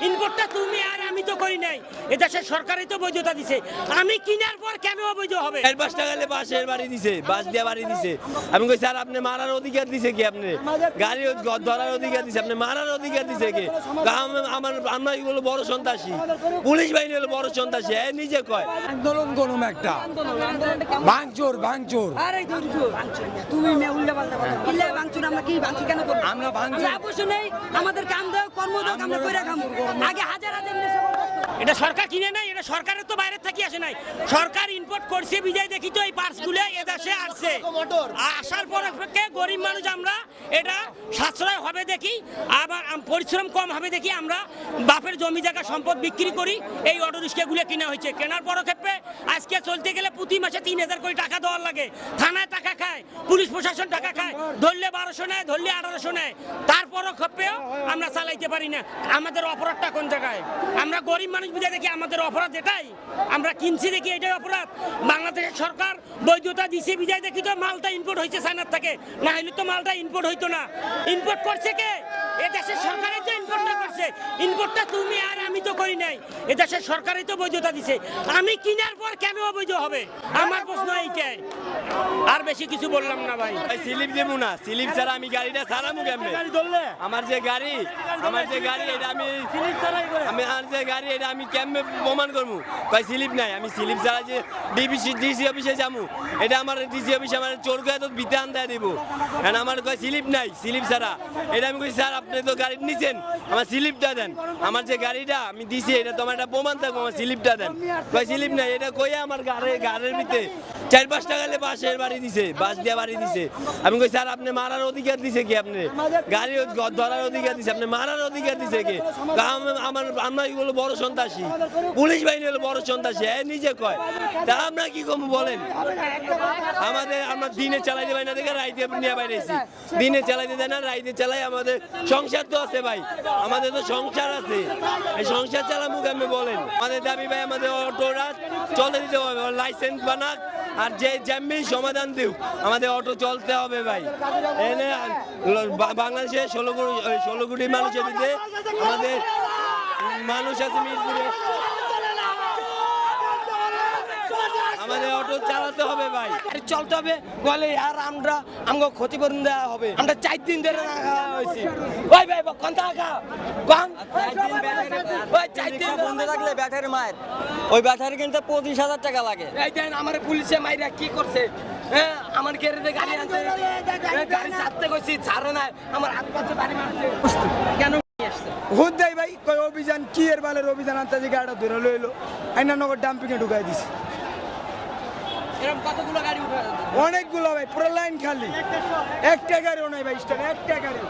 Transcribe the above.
ইনপুটটা তুমি আর করি নাই। এ দেশের সরকারই তো বৈধতা দিছে। আমি কিনার পর কেন অবৈধ হবে? পাঁচ টাকা হলে বাসের বাড়ি দিছে বাস দিয়ে বাড়ি দিছে। আমি কই স্যার আপনি মারার অধিকার দিছে কি আপনি? গাড়ি ধরার অধিকার দিছে আপনি মারার অধিকার দিছে কি? আমার আমরা এগুলো বড় সন্ত্রাসী? পুলিশ বাহিনী হলো বড় সন্ত্রাসী এ নিজে কয়। আন্দোলন করুম একটা। ভাঙচুর ভাঙচুর। আরে তুমি মে উল্টা পাল্টা কথা ভাঙচুর আমরা কি ভাঙচুর কেন করব? আমরা ভাঙচুর- আমাদের কাম দাও কর্ম দাও আমরা কইরা খাম। আগে হাজার হাজার। এটা সরকার কিনে নাই এটা সরকারের তো বাইরে থেকে আসে নাই। সরকার ইম্পোর্ট করছে, বিজয় দেখি তো এই পার্সগুলো এদেশে আসছে। আসার পরে গরিব মানুষ আমরা, এটা সাশ্রয় হবে দেখি, আবার পরিশ্রম কম হবে দেখি আমরা, বাপের জমি জায়গা সম্পদ বিক্রি করি, এই অটো রিক্সাগুলো কিনা হয়েছে। কেনার পদক্ষেপে আজকে চলতে গেলে প্রতি মাসে তিন হাজার কোটি টাকা দেওয়ার লাগে। থানায় টাকা খায়, পুলিশ প্রশাসন টাকা খায়, ধরলে বারোশো নেয়, ধরলে আঠারোশো নেয়। তারপরও পদক্ষেপেও আমরা চালাইতে পারি না। আমাদের অপরাধটা কোন জায়গায়? আমরা গরিব মানুষ বুঝে দেখি আমাদের অপরাধ এটাই। আমরা কিনছি দেখি এটাই অপরাধ। বাংলাদেশের সরকার বৈধতা দিছে বিজয় দেখি তো মালটা ইম্পোর্ট হয়েছে চায়নার থেকে। না হলে তো মালটা ইম্পোর্ট হইতো না। ইম্পোর্ট করছে কে? এ দেশের সরকারের তো ইম্পোর্টটা করছে। ইম্পোর্টটা তুমি আর আমি তো করি নাই। এ দেশের সরকারই তো বৈধতা দিছে। আমি কিনার পর কেন অবৈধ হবে? আমার প্রশ্ন এইটাই। আর বেশি কিছু বললাম না ভাই। ভাই স্লিপ দেবো না। স্লিপ ছাড়া আমি গাড়িটা ছাড়ামু কেমনে? আমার যে গাড়ি আমার যে গাড়ি এটা আমি আমি আর যে গাড়ি এটা আমি কেমনে প্রমাণ করব? ভাই স্লিপ নাই। আমি স্লিপ ছাড়া যে ডিবিসি ডিসি অফিসে যাব এটা আমার ডিসি অফিসে আমার চোর করে তো বিধান দেয় দিব। কারণ আমার কয় স্লিপ নাই? স্লিপ ছাড়া। এটা আমি কই স্যার আপনি তো গাড়ি নিছেন। আমার স্লিপটা দেন। আমার যে গাড়িটা আমি দিছি, এটা তোমার একটা প্রমাণ থাকব, আমার স্লিপটা দেন। স্লিপ নাই, এটা কই আমার গাড়ি গাড়ির ভিতরে চার পাঁচ টাকা হলে বাসের বাড়ি দিছে বাস দিয়ে বাড়ি দিছে। আমি কই, স্যার, আপনি মারার অধিকার দিছে কি আপনি? গাড়ি ধরার অধিকার দিছে, আপনি মারার অধিকার দিছে কি? আমার আমরা এগুলো বড় সন্ত্রাসী। পুলিশ বাহিনী হলো বড় সন্ত্রাসী, এ নিজে কয়। তা আমরা কি কম বলেন? আমাদের আমরা দিনে চালাইতে পারি না দেখে রাইতে নিয়ে বাইরেছি দিনে চালাইতে দেয় না, রাইতে চালাই আমাদের সংসার তো আছে ভাই। আমাদের তো সংসার আছে। এই সংসার চালামুখ আমি বলেন। আমাদের দাবি ভাই, আমাদের অটোরা চলতে দিতে হবে, লাইসেন্স বানাক। আর যে যেমনি সমাধান দিও, আমাদের অটো চলতে হবে ভাই। এনে বাংলাদেশে ষোলো কোটি ষোলো কোটি মানুষের আমাদের মানুষ আছে মিরপুরে। আমাদের অটো চালাতে হবে ভাই। চলতে হবে বলে আর আমরা আমাকে ক্ষতিপূরণ দেওয়া হবে। আমরা চার দিন ধরে হয়েছি। ওই ভাই কোন টাকা কোন ওই চার দিন বন্ধ থাকলে ব্যাটারি মায়ের। ওই ব্যাটারি কিনতে পঁচিশ হাজার টাকা লাগে। এই দেন আমার পুলিশে মাইরা কি করছে? হ্যাঁ আমার গেরেতে গাড়ি আনছে গাড়ি ছাড়তে ছাড়ে না আমার হাত পাশে বাড়ি মারছে। কেন হুদ দেয় ভাই কই অভিযান কি এর বালের অভিযান? আনতে গাড়িটা ধরে লইলো আইনা নগর ডাম্পিংয়ে ঢুকাই দিছে। অনেকগুলো ভাই পুরো লাইন খালি। একটা গাড়িও নাই ভাই স্ট্যান্ড একটা গাড়ি